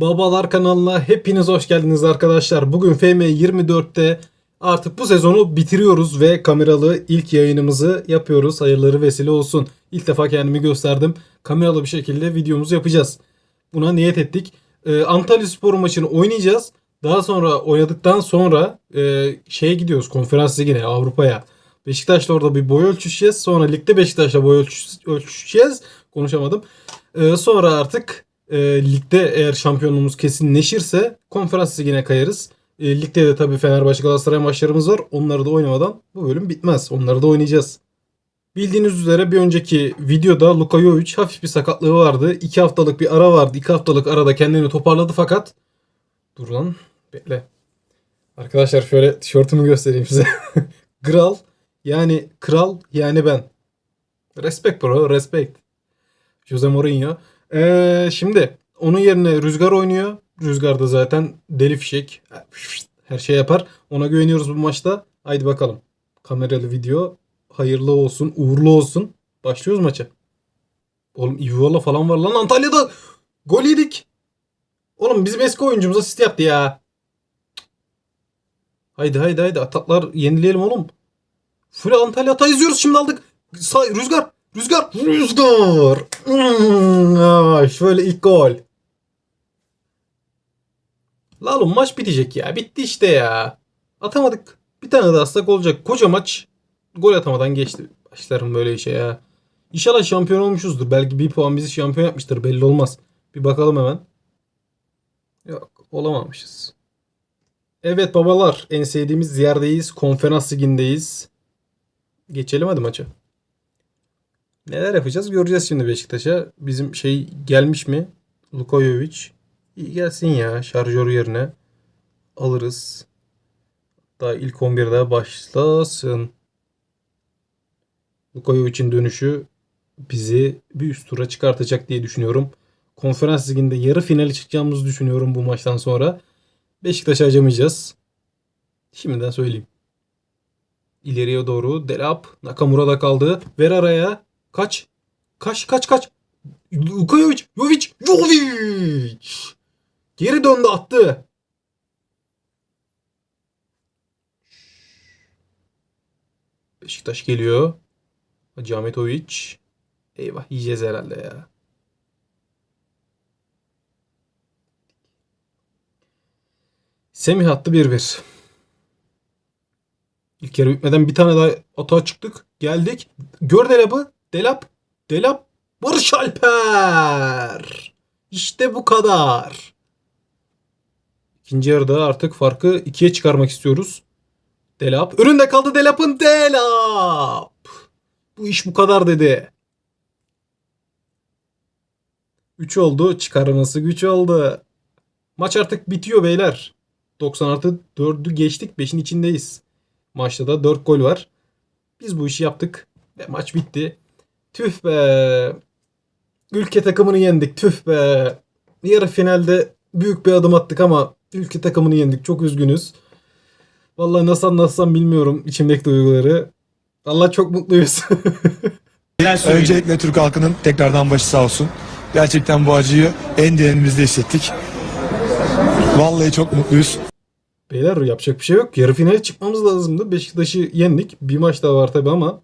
Babalar kanalına hepiniz hoş geldiniz arkadaşlar. Bugün FM 24'te artık bu sezonu bitiriyoruz ve kameralı ilk yayınımızı yapıyoruz. Hayırları vesile olsun. İlk defa kendimi gösterdim. Kameralı bir şekilde videomuzu yapacağız. Buna niyet ettik. Ee, Antalya Spor maçını oynayacağız. Daha sonra oynadıktan sonra e, şeye gidiyoruz konferans ligine Avrupa'ya. Beşiktaş'la orada bir boy ölçüşeceğiz. Sonra ligde Beşiktaş'la boy ölçüş- ölçüşeceğiz. Konuşamadım. Ee, sonra artık e, ligde eğer şampiyonluğumuz kesinleşirse konferans ligine kayarız. E, ligde de tabii Fenerbahçe Galatasaray maçlarımız var. Onları da oynamadan bu bölüm bitmez. Onları da oynayacağız. Bildiğiniz üzere bir önceki videoda Luka Jovic hafif bir sakatlığı vardı. 2 haftalık bir ara vardı. 2 haftalık arada kendini toparladı fakat dur lan bekle. Arkadaşlar şöyle tişörtümü göstereyim size. Kral yani kral yani ben. Respect bro respect. Jose Mourinho. Ee, şimdi onun yerine Rüzgar oynuyor. Rüzgar da zaten deli fişek. Her şey yapar. Ona güveniyoruz bu maçta. Haydi bakalım. Kameralı video. Hayırlı olsun. Uğurlu olsun. Başlıyoruz maça. Oğlum Ivola falan var lan Antalya'da. Gol yedik. Oğlum bizim eski oyuncumuz asist yaptı ya. Haydi haydi haydi. Ataklar yenileyelim oğlum. Full Antalya ata izliyoruz şimdi aldık. Say, rüzgar. Rüzgar. Rüzgar. Hmm, şöyle ilk gol. La oğlum maç bitecek ya. Bitti işte ya. Atamadık. Bir tane daha atsak olacak. Koca maç gol atamadan geçti. Başlarım böyle işe ya. İnşallah şampiyon olmuşuzdur. Belki bir puan bizi şampiyon yapmıştır. Belli olmaz. Bir bakalım hemen. Yok olamamışız. Evet babalar en sevdiğimiz yerdeyiz. Konferans ligindeyiz. Geçelim hadi maça. Neler yapacağız göreceğiz şimdi Beşiktaş'a. Bizim şey gelmiş mi? Lukojovic. İyi gelsin ya şarjör yerine. Alırız. Daha ilk 11'de başlasın. Lukojovic'in dönüşü bizi bir üst tura çıkartacak diye düşünüyorum. Konferans liginde yarı finale çıkacağımızı düşünüyorum bu maçtan sonra. Beşiktaş'a acımayacağız. Şimdiden söyleyeyim. İleriye doğru Delap. Nakamura'da kaldı. Ver araya. Kaç. Kaç kaç kaç. Lukajovic. Jovic. Jovic. Geri döndü attı. Beşiktaş geliyor. Hacı Ahmetovic. Eyvah yiyeceğiz herhalde ya. Semih attı 1-1. İlk yarı bitmeden bir tane daha atağa çıktık. Geldik. Gör Delap'ı. Delap. Delap. Barış Alper. İşte bu kadar. İkinci yarıda artık farkı ikiye çıkarmak istiyoruz. Delap. Önünde kaldı Delap'ın Delap. Bu iş bu kadar dedi. 3 oldu. Çıkarması güç oldu. Maç artık bitiyor beyler. 90 artı 4'ü geçtik. 5'in içindeyiz. Maçta da 4 gol var. Biz bu işi yaptık. Ve maç bitti. Tüh be. Ülke takımını yendik. Tüh be. Yarı finalde büyük bir adım attık ama ülke takımını yendik. Çok üzgünüz. Vallahi nasıl anlatsam bilmiyorum içimdeki duyguları. Allah çok mutluyuz. Öncelikle Türk halkının tekrardan başı sağ olsun. Gerçekten bu acıyı en derinimizde hissettik. Vallahi çok mutluyuz. Beyler yapacak bir şey yok. Yarı finale çıkmamız lazımdı. Beşiktaş'ı yendik. Bir maç daha var tabi ama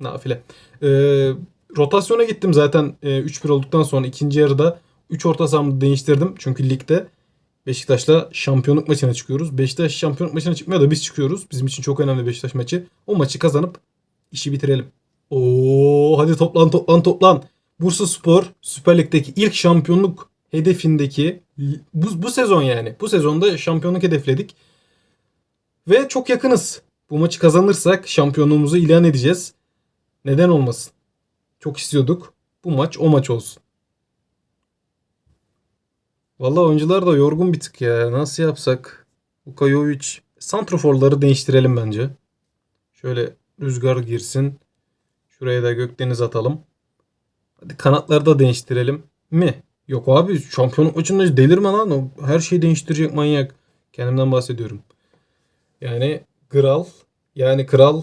nafile. Ee, rotasyona gittim zaten e, 3-1 olduktan sonra ikinci yarıda 3 orta sahamı değiştirdim. Çünkü ligde Beşiktaş'la şampiyonluk maçına çıkıyoruz. Beşiktaş şampiyonluk maçına çıkmıyor da biz çıkıyoruz. Bizim için çok önemli Beşiktaş maçı. O maçı kazanıp işi bitirelim. Oo hadi toplan toplan toplan. Bursa Spor Süper Lig'deki ilk şampiyonluk hedefindeki bu, bu sezon yani. Bu sezonda şampiyonluk hedefledik. Ve çok yakınız. Bu maçı kazanırsak şampiyonluğumuzu ilan edeceğiz. Neden olmasın? Çok istiyorduk. Bu maç o maç olsun. Vallahi oyuncular da yorgun bir tık ya. Nasıl yapsak? Lukajovic. Santroforları değiştirelim bence. Şöyle rüzgar girsin. Şuraya da Gökdeniz atalım. Hadi kanatları da değiştirelim mi? Yok abi şampiyonluk maçında delirme lan. O her şeyi değiştirecek manyak. Kendimden bahsediyorum. Yani kral yani kral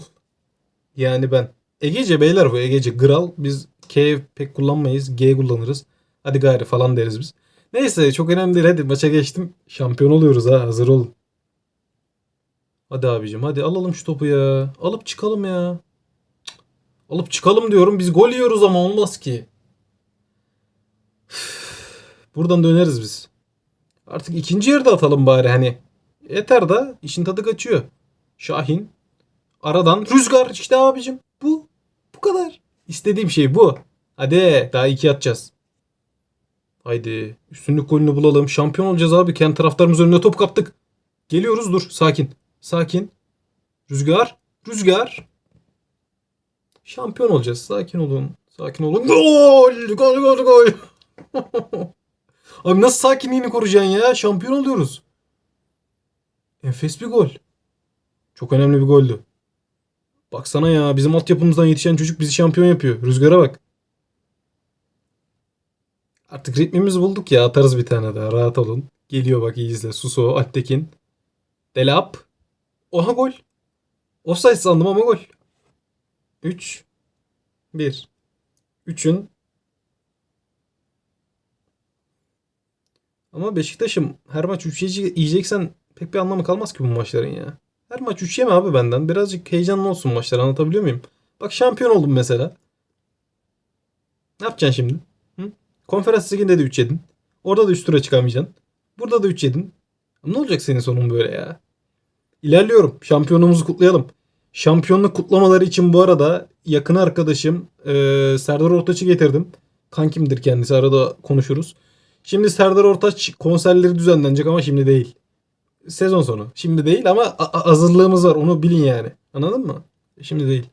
yani ben. Egece beyler bu Egece. Kral biz K pek kullanmayız. G kullanırız. Hadi gayri falan deriz biz. Neyse çok önemli değil. Hadi maça geçtim. Şampiyon oluyoruz ha. Hazır olun. Hadi abicim hadi alalım şu topu ya. Alıp çıkalım ya. Cık. Alıp çıkalım diyorum. Biz gol yiyoruz ama olmaz ki. Buradan döneriz biz. Artık ikinci yarıda atalım bari hani. Yeter da işin tadı kaçıyor. Şahin. Aradan rüzgar işte abicim. Bu. Bu kadar. İstediğim şey bu. Hadi daha iki atacağız. Haydi. Üstünlük golünü bulalım. Şampiyon olacağız abi. Kendi taraftarımız önünde top kaptık. Geliyoruz dur. Sakin. Sakin. Rüzgar. Rüzgar. Şampiyon olacağız. Sakin olun. Sakin olun. Gol! Gol gol gol. Abi nasıl sakinliğini koruyacaksın ya? Şampiyon oluyoruz. Enfes bir gol. Çok önemli bir goldü. Baksana ya bizim altyapımızdan yetişen çocuk bizi şampiyon yapıyor. Rüzgara bak. Artık ritmimizi bulduk ya atarız bir tane daha rahat olun. Geliyor bak iyi izle. Suso, Alptekin. Delap. Oha gol. Offside sandım ama gol. 3 1 3'ün Ama Beşiktaş'ım her maç 3 yiyeceksen pek bir anlamı kalmaz ki bu maçların ya. Her maç 3 yeme abi benden. Birazcık heyecanlı olsun maçlar anlatabiliyor muyum? Bak şampiyon oldum mesela. Ne yapacaksın şimdi? Hı? Konferans liginde de 3 yedin. Orada da üst tura çıkamayacaksın. Burada da 3 yedin. Ne olacak senin sonun böyle ya? İlerliyorum. Şampiyonluğumuzu kutlayalım. Şampiyonluk kutlamaları için bu arada yakın arkadaşım eee, Serdar Ortaç'ı getirdim. Kankimdir kendisi arada konuşuruz. Şimdi Serdar Ortaç konserleri düzenlenecek ama şimdi değil. Sezon sonu. Şimdi değil ama hazırlığımız var onu bilin yani. Anladın mı? Şimdi değil.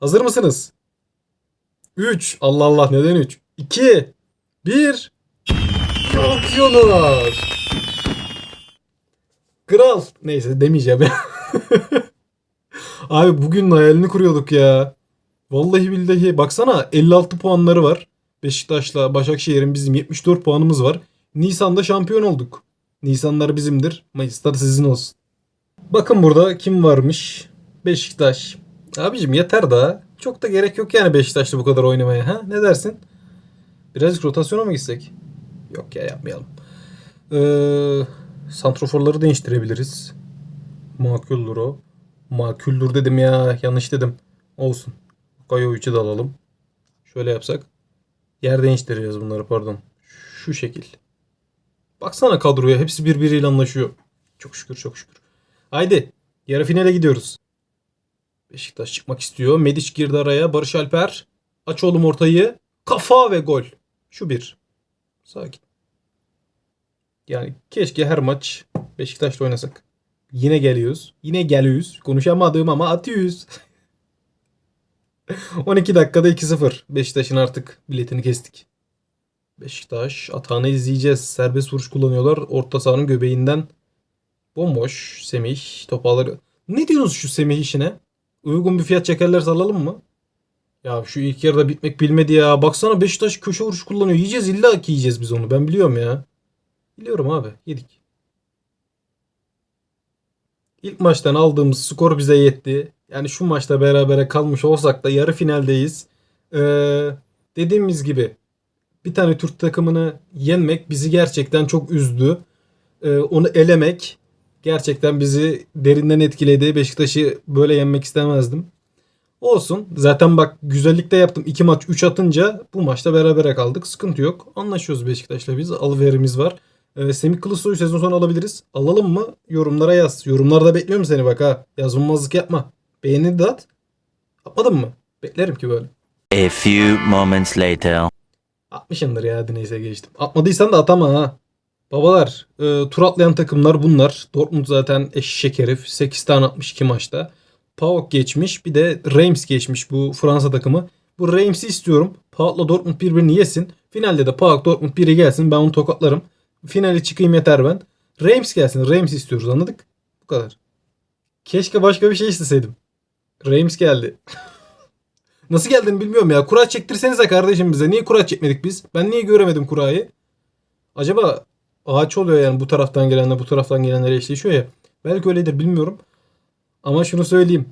Hazır mısınız? 3. Allah Allah neden 3? 2. 1. Şampiyonuz. Kral. Neyse demeyeceğim ya. Abi bugün hayalini kuruyorduk ya. Vallahi billahi baksana 56 puanları var. Beşiktaş'la Başakşehir'in bizim 74 puanımız var. Nisan'da şampiyon olduk. Nisanlar bizimdir. Mayıs'ta da sizin olsun. Bakın burada kim varmış? Beşiktaş. Abicim yeter daha. Çok da gerek yok yani Beşiktaş'ta bu kadar oynamaya. Ha? Ne dersin? Birazcık rotasyona mı gitsek? Yok ya yapmayalım. Ee, santroforları değiştirebiliriz. Makuldür o. Maküldür dedim ya. Yanlış dedim. Olsun. Kayovic'i de alalım. Şöyle yapsak. Yer değiştireceğiz bunları pardon. Şu şekil. Baksana kadroya. Hepsi birbiriyle anlaşıyor. Çok şükür çok şükür. Haydi. Yarı finale gidiyoruz. Beşiktaş çıkmak istiyor. Mediç girdi araya. Barış Alper. Aç oğlum ortayı. Kafa ve gol. Şu bir. Sakin. Yani keşke her maç Beşiktaş'la oynasak. Yine geliyoruz. Yine geliyoruz. Konuşamadım ama atıyoruz. 12 dakikada 2-0. Beşiktaş'ın artık biletini kestik. Beşiktaş atağını izleyeceğiz. Serbest vuruş kullanıyorlar. Orta sahanın göbeğinden bomboş Semih topu alır. Ne diyorsunuz şu Semih işine? Uygun bir fiyat çekerlerse alalım mı? Ya şu ilk yarıda bitmek bilmedi ya. Baksana Beşiktaş köşe vuruş kullanıyor. Yiyeceğiz illa ki yiyeceğiz biz onu. Ben biliyorum ya. Biliyorum abi. Yedik. İlk maçtan aldığımız skor bize yetti. Yani şu maçta berabere kalmış olsak da yarı finaldeyiz. Ee, dediğimiz gibi bir tane Türk takımını yenmek bizi gerçekten çok üzdü. Ee, onu elemek gerçekten bizi derinden etkiledi. Beşiktaş'ı böyle yenmek istemezdim. Olsun. Zaten bak güzellikte yaptım. 2 maç 3 atınca bu maçta berabere kaldık. Sıkıntı yok. Anlaşıyoruz Beşiktaş'la biz. Alıverimiz var. Ee, Semih Kılıçsoy'u sezon sonu alabiliriz. Alalım mı? Yorumlara yaz. Yorumlarda bekliyorum seni bak ha. Yazılmazlık yapma. Beğeni de at. Atmadın mı? Beklerim ki böyle. A few moments later. Atmışındır ya hadi neyse geçtim. Atmadıysan da atama ha. Babalar e, tur atlayan takımlar bunlar. Dortmund zaten eşek herif. 8 tane atmış 2 maçta. PAOK geçmiş bir de Reims geçmiş bu Fransa takımı. Bu Reims'i istiyorum. PAOK'la Dortmund birbirini yesin. Finalde de PAOK Dortmund biri gelsin ben onu tokatlarım. Finale çıkayım yeter ben. Reims gelsin. Reims istiyoruz anladık? Bu kadar. Keşke başka bir şey isteseydim. Reims geldi. Nasıl geldiğini bilmiyorum ya. Kura çektirsenize kardeşim bize. Niye kura çekmedik biz? Ben niye göremedim kurayı? Acaba ağaç oluyor yani bu taraftan gelenler bu taraftan gelenler eşleşiyor ya. Belki öyledir bilmiyorum. Ama şunu söyleyeyim.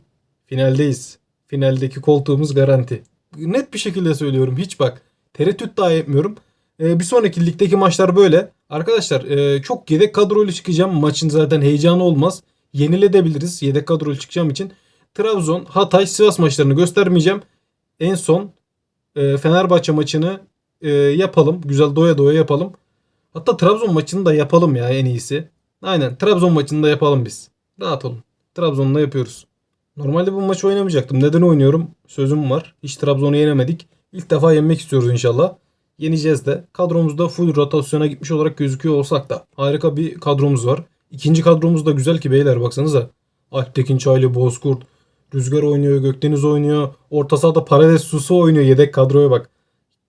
Finaldeyiz. Finaldeki koltuğumuz garanti. Net bir şekilde söylüyorum. Hiç bak. Tereddüt daha etmiyorum. Ee, bir sonraki ligdeki maçlar böyle. Arkadaşlar e, çok yedek kadroyla çıkacağım. Maçın zaten heyecanı olmaz. Yeniledebiliriz yedek kadroyla çıkacağım için. Trabzon, Hatay, Sivas maçlarını göstermeyeceğim. En son e, Fenerbahçe maçını e, yapalım. Güzel doya doya yapalım. Hatta Trabzon maçını da yapalım ya en iyisi. Aynen Trabzon maçını da yapalım biz. Rahat olun. Trabzon'la yapıyoruz. Normalde bu maçı oynamayacaktım. Neden oynuyorum? Sözüm var. Hiç Trabzon'u yenemedik. İlk defa yenmek istiyoruz inşallah. Yeneceğiz de. Kadromuzda full rotasyona gitmiş olarak gözüküyor olsak da harika bir kadromuz var. İkinci kadromuz da güzel ki beyler baksanıza. Alptekin Çaylı, Bozkurt, Rüzgar oynuyor, Gökdeniz oynuyor. Orta sahada Paredes Susu oynuyor. Yedek kadroya bak.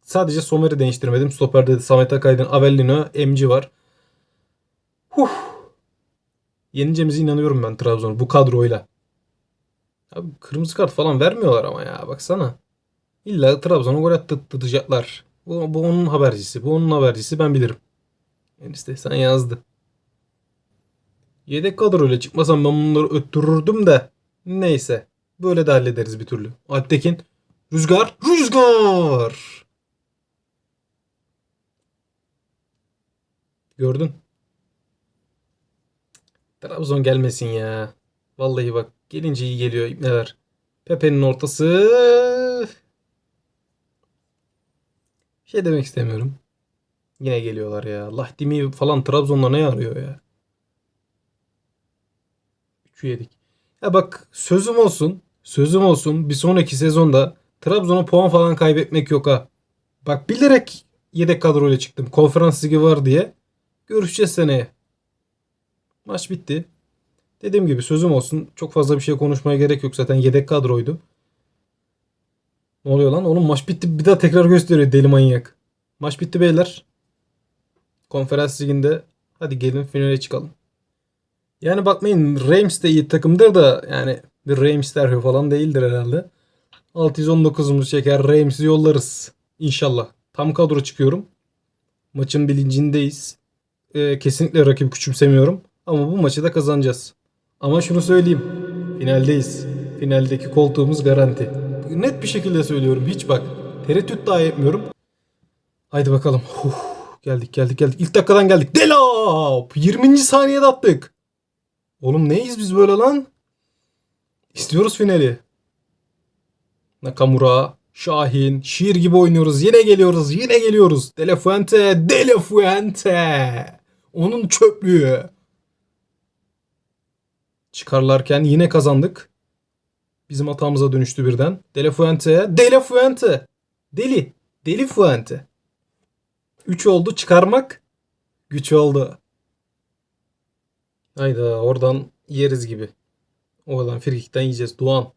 Sadece Somer'i değiştirmedim. Stoper'de de Samet Akaydın, Avellino, Emci var. Huh. Yeneceğimize inanıyorum ben Trabzon'u bu kadroyla. Abi kırmızı kart falan vermiyorlar ama ya baksana. İlla Trabzon'a gol attırtacaklar. Bu, bu onun habercisi. Bu onun habercisi ben bilirim. Enişte sen yazdı. Yedek kadroyla çıkmasam ben bunları öttürürdüm de. Neyse. Böyle de hallederiz bir türlü. Alptekin. Rüzgar. Rüzgar. Gördün. Trabzon gelmesin ya. Vallahi bak gelince iyi geliyor neler. Pepe'nin ortası. Şey demek istemiyorum. Yine geliyorlar ya. Lahdimi falan Trabzon'da ne arıyor ya? 3'ü yedik. Ya bak sözüm olsun. Sözüm olsun. Bir sonraki sezonda Trabzon'a puan falan kaybetmek yok ha. Bak bilerek yedek kadroyla çıktım. Konferans ligi var diye. Görüşeceğiz seneye. Maç bitti. Dediğim gibi sözüm olsun. Çok fazla bir şey konuşmaya gerek yok. Zaten yedek kadroydu. Ne oluyor lan? Oğlum maç bitti. Bir daha tekrar gösteriyor deli manyak. Maç bitti beyler. Konferans liginde hadi gelin finale çıkalım. Yani bakmayın Reims de iyi takımdır da yani bir Reims derbi falan değildir herhalde. 619'umuzu çeker Reims'i yollarız. İnşallah. Tam kadro çıkıyorum. Maçın bilincindeyiz. Ee, kesinlikle rakip küçümsemiyorum. Ama bu maçı da kazanacağız. Ama şunu söyleyeyim. Finaldeyiz. Finaldeki koltuğumuz garanti. Net bir şekilde söylüyorum. Hiç bak. Tereddüt dahi etmiyorum. Haydi bakalım. Huh, geldik geldik geldik. İlk dakikadan geldik. Delap! 20. saniyede attık. Oğlum neyiz biz böyle lan? İstiyoruz finali. Nakamura, Şahin, şiir gibi oynuyoruz. Yine geliyoruz, yine geliyoruz. De La. Onun çöplüğü. Çıkarlarken yine kazandık. Bizim hatamıza dönüştü birden. De La. Deli, Deli Fuente. 3 oldu çıkarmak. Güç oldu. Hayda oradan yeriz gibi. Oradan frikikten yiyeceğiz. Doğan.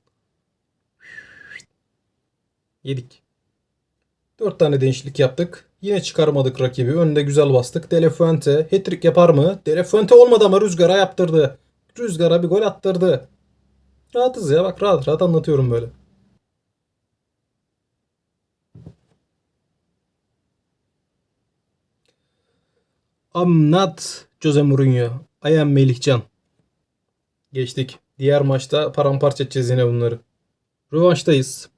Yedik. 4 tane değişiklik yaptık. Yine çıkarmadık rakibi. Önde güzel bastık. Delefuente hat-trick yapar mı? Delefuente olmadı ama Rüzgar'a yaptırdı. Rüzgar'a bir gol attırdı. Rahatız ya bak rahat rahat anlatıyorum böyle. I'm not Jose Mourinho. I am Melihcan. Geçtik. Diğer maçta paramparça edeceğiz yine bunları. Rövanştayız.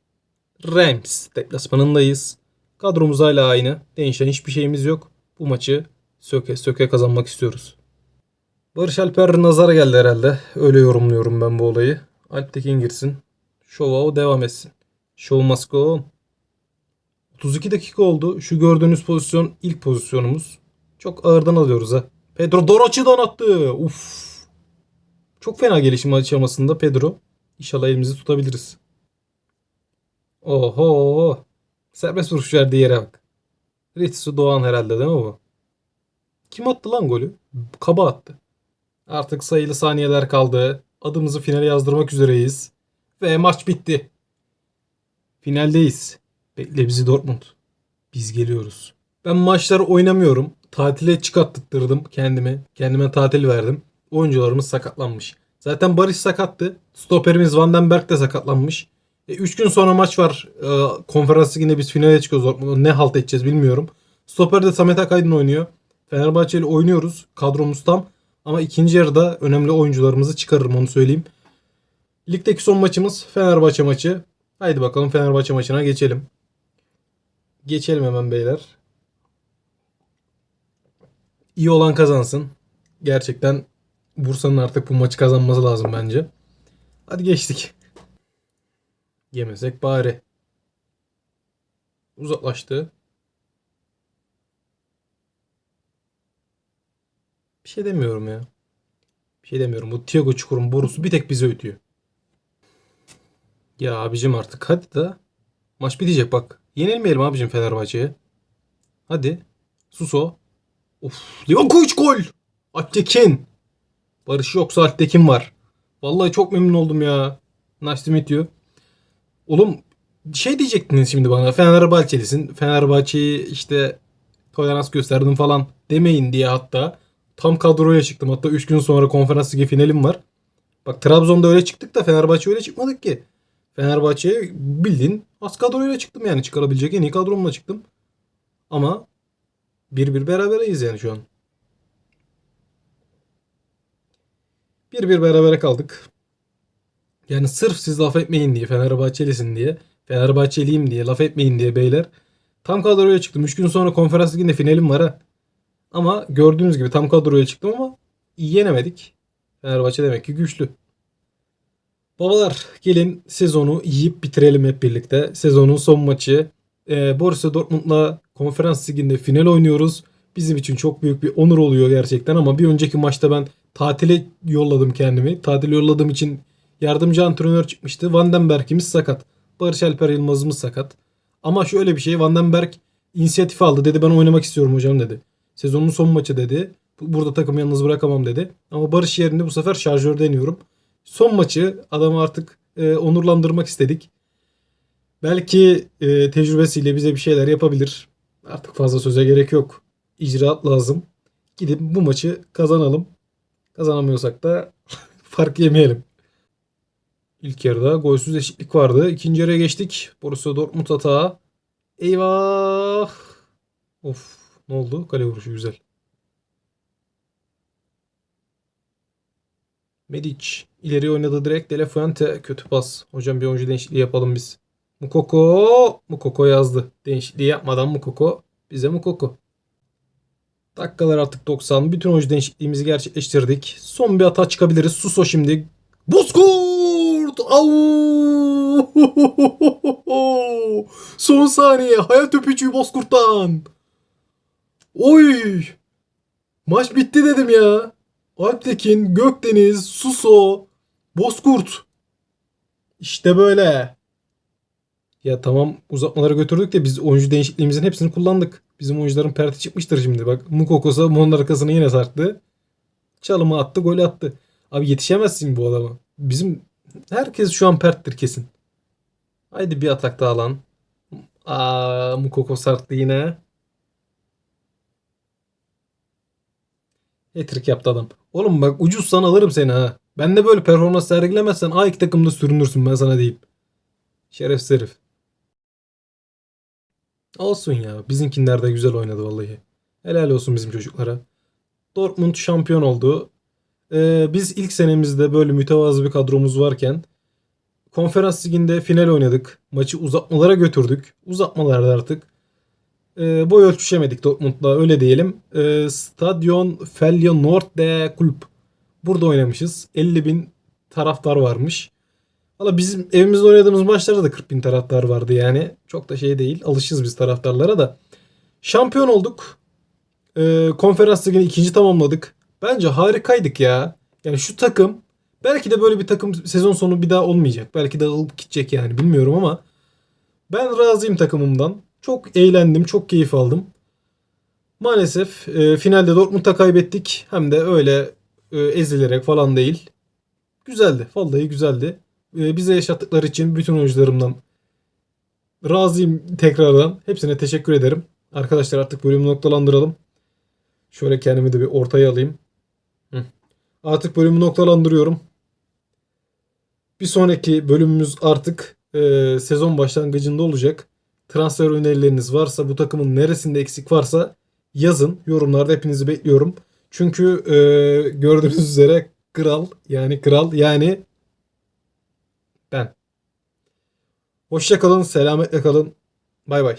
Rams deplasmanındayız. Kadromuz hala aynı. Değişen hiçbir şeyimiz yok. Bu maçı söke söke kazanmak istiyoruz. Barış Alper nazara geldi herhalde. Öyle yorumluyorum ben bu olayı. Alptekin girsin. Şova o devam etsin. Show must go on. 32 dakika oldu. Şu gördüğünüz pozisyon ilk pozisyonumuz. Çok ağırdan alıyoruz ha. Pedro Dorochi'den attı. Uf. Çok fena gelişim aşamasında Pedro. İnşallah elimizi tutabiliriz. Oho. Serbest vuruş verdiği yere bak. Ritsu Doğan herhalde değil mi bu? Kim attı lan golü? Kaba attı. Artık sayılı saniyeler kaldı. Adımızı finale yazdırmak üzereyiz. Ve maç bitti. Finaldeyiz. Bekle bizi Dortmund. Biz geliyoruz. Ben maçları oynamıyorum. Tatile çıkarttırdım kendimi. Kendime tatil verdim. Oyuncularımız sakatlanmış. Zaten Barış sakattı. Stoperimiz Van den Berg de sakatlanmış. 3 gün sonra maç var. E, konferans liginde biz finale çıkıyoruz. Ne halt edeceğiz bilmiyorum. Stoper'de Samet Akaydın oynuyor. Fenerbahçe ile oynuyoruz. Kadromuz tam. Ama ikinci yarıda önemli oyuncularımızı çıkarırım onu söyleyeyim. Ligdeki son maçımız Fenerbahçe maçı. Haydi bakalım Fenerbahçe maçına geçelim. Geçelim hemen beyler. iyi olan kazansın. Gerçekten Bursa'nın artık bu maçı kazanması lazım bence. Hadi geçtik. Yemesek bari. Uzaklaştı. Bir şey demiyorum ya. Bir şey demiyorum. Bu Thiago Çukur'un borusu bir tek bize ötüyor. Ya abicim artık hadi da. Maç bitecek bak. Yenilmeyelim abicim Fenerbahçe'ye. Hadi. Suso. Of. Livakovic gol. Alptekin. Barış yoksa Alptekin var. Vallahi çok memnun oldum ya. Nice to meet you. Oğlum şey diyecektiniz şimdi bana. Fenerbahçelisin. Fenerbahçe'yi işte tolerans gösterdin falan demeyin diye hatta. Tam kadroya çıktım. Hatta 3 gün sonra konferans ligi finalim var. Bak Trabzon'da öyle çıktık da Fenerbahçe öyle çıkmadık ki. Fenerbahçe'ye bildiğin az kadroyla çıktım yani. Çıkarabilecek en iyi kadromla çıktım. Ama bir bir berabereyiz yani şu an. Bir bir berabere kaldık. Yani sırf siz laf etmeyin diye Fenerbahçelisin diye Fenerbahçeliyim diye laf etmeyin diye beyler. Tam kadroya çıktım. 3 gün sonra konferans liginde finalim var ha. Ama gördüğünüz gibi tam kadroya çıktım ama yenemedik. Fenerbahçe demek ki güçlü. Babalar gelin sezonu yiyip bitirelim hep birlikte. Sezonun son maçı. Ee, Borussia Dortmund'la konferans liginde final oynuyoruz. Bizim için çok büyük bir onur oluyor gerçekten ama bir önceki maçta ben tatile yolladım kendimi. Tatile yolladığım için yardımcı antrenör çıkmıştı. Van den Berk'imiz sakat. Barış Alper Yılmaz'ımız sakat. Ama şöyle bir şey Van den Berk inisiyatif aldı. Dedi ben oynamak istiyorum hocam dedi. Sezonun son maçı dedi. Bu- Burada takımı yalnız bırakamam dedi. Ama Barış yerine bu sefer şarjör deniyorum. Son maçı adamı artık e, onurlandırmak istedik. Belki e, tecrübesiyle bize bir şeyler yapabilir. Artık fazla söze gerek yok. İcraat lazım. Gidip bu maçı kazanalım. Kazanamıyorsak da fark yemeyelim. İlk yarıda golsüz eşitlik vardı. İkinci yarıya geçtik. Borussia Dortmund hata. Eyvah. Of ne oldu? Kale vuruşu güzel. Medic ileri oynadı direkt. De La Fuente kötü pas. Hocam bir oyuncu değişikliği yapalım biz. Mukoko. Mukoko yazdı. Değişikliği yapmadan Mukoko. Bize Mukoko. Dakikalar artık 90. Bütün oyuncu değişikliğimizi gerçekleştirdik. Son bir hata çıkabiliriz. Suso şimdi. Bozkurt! Son saniye. Hayat öpücüğü Bozkurt'tan. Oy! Maç bitti dedim ya. Alptekin, Gökdeniz, Suso, Bozkurt. İşte böyle. Ya tamam uzatmalara götürdük de biz oyuncu değişikliğimizin hepsini kullandık. Bizim oyuncuların perti çıkmıştır şimdi bak. Mukoko Mon'un arkasını yine sarktı. Çalımı attı, golü attı. Abi yetişemezsin bu adama. Bizim herkes şu an perttir kesin. Haydi bir atak daha lan. Aa, Mukoko sarktı yine. Hat-trick yaptı adam. Oğlum bak ucuzsan alırım seni ha. Ben de böyle performans sergilemezsen A2 takımda sürünürsün ben sana diyeyim. Şerefsiz herif. Olsun ya. Bizimkinler de güzel oynadı vallahi. Helal olsun bizim çocuklara. Dortmund şampiyon oldu. Ee, biz ilk senemizde böyle mütevazı bir kadromuz varken konferans liginde final oynadık. Maçı uzatmalara götürdük. Uzatmalarda artık e, boy ölçüşemedik Dortmund'la öyle diyelim. E, Stadion Feyenoord de Kulüp. Burada oynamışız. 50 bin taraftar varmış. Valla bizim evimizde oynadığımız maçlarda da 40 bin taraftar vardı yani. Çok da şey değil. Alışız biz taraftarlara da. Şampiyon olduk. E, konferans ligini ikinci tamamladık. Bence harikaydık ya. Yani şu takım belki de böyle bir takım sezon sonu bir daha olmayacak. Belki de alıp gidecek yani bilmiyorum ama ben razıyım takımımdan. Çok eğlendim, çok keyif aldım. Maalesef e, finalde Dortmund'a kaybettik. Hem de öyle e, ezilerek falan değil. Güzeldi. Vallahi güzeldi. E, bize yaşattıkları için bütün oyuncularımdan razıyım tekrardan. Hepsine teşekkür ederim. Arkadaşlar artık bölümü noktalandıralım. Şöyle kendimi de bir ortaya alayım. Artık bölümü noktalandırıyorum. Bir sonraki bölümümüz artık e, sezon başlangıcında olacak. Transfer önerileriniz varsa bu takımın neresinde eksik varsa yazın. Yorumlarda hepinizi bekliyorum. Çünkü e, gördüğünüz üzere kral yani kral yani ben. Hoşça kalın, selametle kalın. Bay bay.